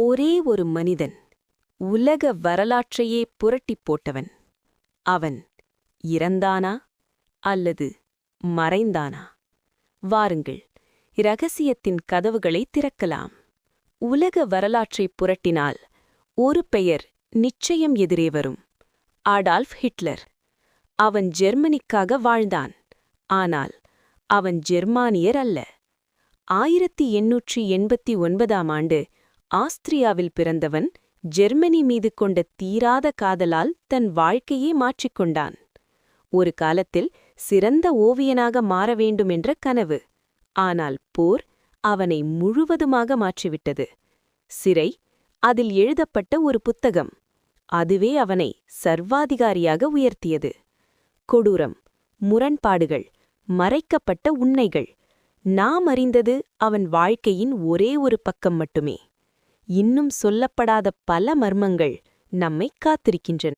ஒரே ஒரு மனிதன் உலக வரலாற்றையே புரட்டிப் போட்டவன். அவன் இறந்தானா அல்லது மறைந்தானா? வாருங்கள் இரகசியத்தின் கதவுகளை திறக்கலாம். உலக வரலாற்றைப் புரட்டினால் ஒரு பெயர் நிச்சயம் எதிரே வரும். Adolf Hitler. அவன் ஜெர்மனிக்காக வாழ்ந்தான். ஆனால் அவன் ஜெர்மானியர் அல்ல. ஆயிரத்தி எண்ணூற்றி எண்பத்தி ஒன்பதாம் ஆண்டு ஆஸ்திரியாவில் பிறந்தவன் ஜெர்மனி மீது கொண்ட தீராத காதலால் தன் வாழ்க்கையே மாற்றிக்கொண்டான் ஒரு காலத்தில் சிறந்த ஓவியனாக மாற வேண்டுமென்ற கனவு. ஆனால் போர் அவனை முழுவதுமாக மாற்றிவிட்டது. சிறை அதில் எழுதப்பட்ட ஒரு புத்தகம். அதுவே அவனை சர்வாதிகாரியாக உயர்த்தியது. கொடூரம் முரண்பாடுகள் மறைக்கப்பட்ட உண்மைகள். நாம் அறிந்தது அவன் வாழ்க்கையின் ஒரே ஒரு பக்கம் மட்டுமே. இன்னும் சொல்லப்படாத பல மர்மங்கள் நம்மை காத்திருக்கின்றன.